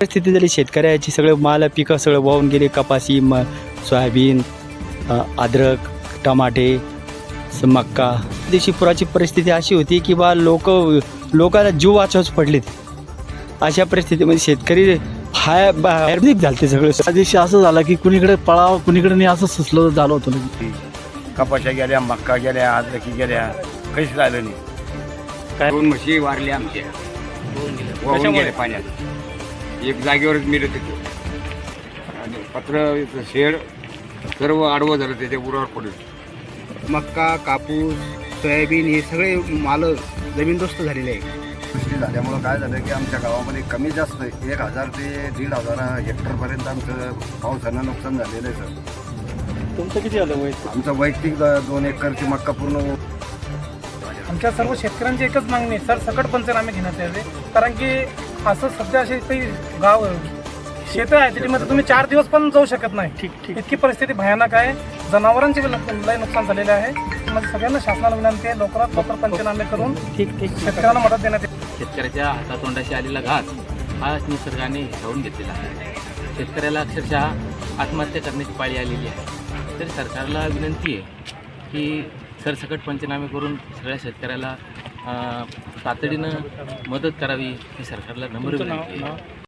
परिस्थिती झाली शेतकऱ्याची सगळे माल पिकं सगळं वाहून गेले कपासी म सोयाबीन अद्रक टमाटे मक्का. दिवशी पुराची परिस्थिती अशी होती की बा लोक लोकांना जीव वाचवच पडलेत. अशा परिस्थितीमध्ये शेतकरी हाय बाहेर झाले ते सगळं. त्या दिवशी असं झालं की कुणीकडे पळाव कुणीकडे नाही असं सुचलं झालं होतं. कपाशा गेल्या मक्का गेल्या आदरकी गेल्या काहीच राहिलं नाही. काय दोन म्हशी वारल्या आमच्या. वाहून पाण्यात. एक जागेवरच मिळत होते. आणि पत्र शेड सर्व आडवं झालं त्याच्या उरावर पडलं. मक्का कापूस सोयाबीन हे सगळे माल जमीनदोस्त झालेले आहे सृष्टी झाल्यामुळं काय झालं की आमच्या गावामध्ये कमी जास्त एक हजार ते दीड हजार हेक्टरपर्यंत आमचं पावसानं नुकसान झालेलं आहे सर. तुमचं किती झालं वय? आमचं वैयक्तिक द- दोन एकरची मक्का पूर्ण आमच्या सर्व शेतकऱ्यांची एकच मागणी सर सकट पंचनामे घेण्यात यावे. कारण की असं सध्या असे काही गाव शेत आहे त्याच्यामध्ये तुम्ही चार दिवस पण जाऊ शकत नाही. ठीक ठीक. इतकी परिस्थिती भयानक आहे. जनावरांचे लय नुकसान झालेले आहे. म्हणजे सगळ्यांना शासनाला विनंती आहे. लवकरात लवकर पंचनामे करून ठीक ठीक शेतकऱ्यांना मदत देण्यात येईल. शेतकऱ्याच्या हातातोंडाशी आलेला घास हा निसर्गाने हिरावून घेतलेला आहे. शेतकऱ्याला अक्षरशः आत्महत्या करण्याची पाळी आलेली आहे. तर सरकारला विनंती आहे की सरसकट पंचनामे करून सगळ्या शेतकऱ्याला तातडीनं मदत करावी ही सरकारला नम्र विनंती आहे.